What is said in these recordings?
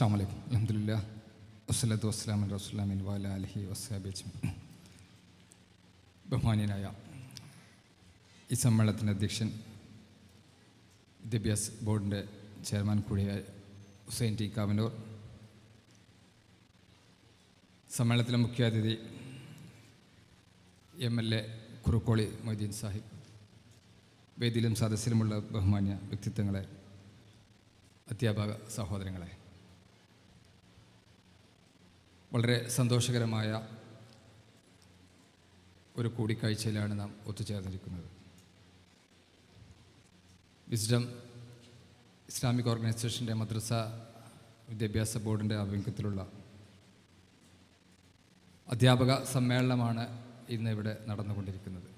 അസ്സാം വലൈക്കും അലഹമില്ല വസ്സലത്തു വസ്സലാം റസ്ലാമിൻ വാല അലഹി വസ്സാബി ബഹുമാനീയനായ ഈ സമ്മേളനത്തിന്റെ അധ്യക്ഷൻ വിദ്യാഭ്യാസ ബോർഡിന്റെ ചെയർമാൻ കൂടിയായ ഹുസൈൻ ടി. കാവനൂർ. സമ്മേളനത്തിലെ മുഖ്യാതിഥി M. L. A. Kurukkoli Moideen Sahib. വേദിയിലും സദസ്സിലുമുള്ള ബഹുമാന്യ വ്യക്തിത്വങ്ങളെ അധ്യാപക സഹോദരങ്ങളെ വളരെ സന്തോഷകരമായ ഒരു കൂടിക്കാഴ്ചയിലാണ് നാം ഒത്തുചേർന്നിരിക്കുന്നത്. വിസ്ഡം ഇസ്ലാമിക് ഓർഗനൈസേഷന്റെ മദ്രസ വിദ്യാഭ്യാസ ബോർഡിന്റെ ആഭിമുഖ്യത്തിലുള്ള അധ്യാപക സമ്മേളനമാണ് ഇന്ന് ഇവിടെ നടന്നുകൊണ്ടിരിക്കുന്നത്.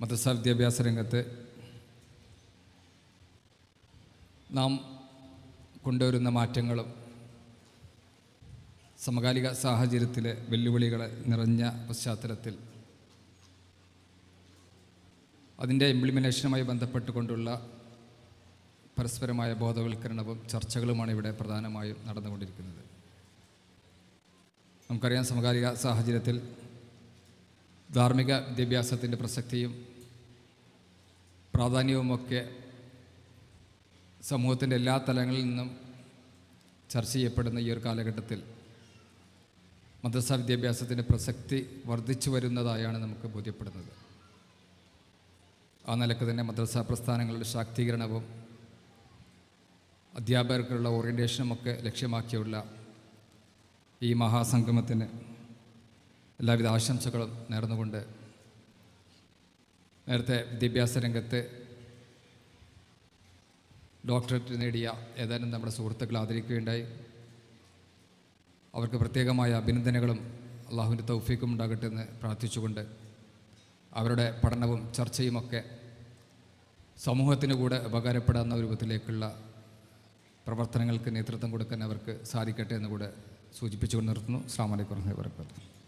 മദ്രസ വിദ്യാഭ്യാസ രംഗത്ത് നാം കൊണ്ടുവരുന്ന മാറ്റങ്ങളും സമകാലിക സാഹചര്യത്തിലെ വെല്ലുവിളികളെ നിറഞ്ഞ പശ്ചാത്തലത്തിൽ അതിന്റെ ഇംപ്ലിമെന്റേഷനുമായി ബന്ധപ്പെട്ടുകൊണ്ടുള്ള പരസ്പരമായ ബോധവൽക്കരണവും ചർച്ചകളുമാണ് ഇവിടെ പ്രധാനമായും നടന്നുകൊണ്ടിരിക്കുന്നത്. നമുക്കറിയാം സമകാലിക സാഹചര്യത്തിൽ ധാർമ്മിക വിദ്യാഭ്യാസത്തിന്റെ പ്രസക്തിയും പ്രാധാന്യവുമൊക്കെ സമൂഹത്തിന്റെ എല്ലാ തലങ്ങളിൽ നിന്നും ചർച്ച ചെയ്യപ്പെടുന്ന ഈ ഒരു കാലഘട്ടത്തിൽ മദ്രസ വിദ്യാഭ്യാസത്തിന്റെ പ്രസക്തി വർദ്ധിച്ചു വരുന്നതായാണ് നമുക്ക് ബോധ്യപ്പെടുന്നത്. ആ നിലയ്ക്ക് തന്നെ മദ്രസ പ്രസ്ഥാനങ്ങളുടെ ശാക്തീകരണവും അധ്യാപകർക്കുള്ള ഓറിയന്റേഷനുമൊക്കെ ലക്ഷ്യമാക്കിയുള്ള ഈ മഹാസംഗമത്തിന് എല്ലാവിധ ആശംസകളും നേർന്നുകൊണ്ട് നേരത്തെ വിദ്യാഭ്യാസ രംഗത്ത് ഡോക്ടറേറ്റ് നേടിയ ഏതാനും നമ്മുടെ സുഹൃത്തുക്കൾ ആദരിക്കുകയുണ്ടായി. അവർക്ക് പ്രത്യേകമായ അഭിനന്ദനങ്ങളും അള്ളാഹുവിന്റെ തൗഫീക്കും ഉണ്ടാകട്ടെ എന്ന് പ്രാർത്ഥിച്ചുകൊണ്ട് അവരുടെ പഠനവും ചർച്ചയുമൊക്കെ സമൂഹത്തിന് കൂടെ ഉപകാരപ്പെടാവുന്ന രൂപത്തിലേക്കുള്ള പ്രവർത്തനങ്ങൾക്ക് നേതൃത്വം കൊടുക്കാൻ അവർക്ക് സാധിക്കട്ടെ എന്ന് കൂടെ സൂചിപ്പിച്ചുകൊണ്ട് നിർത്തുന്നു. വർഹമത്തുള്ളാഹി വബറകാതുഹു.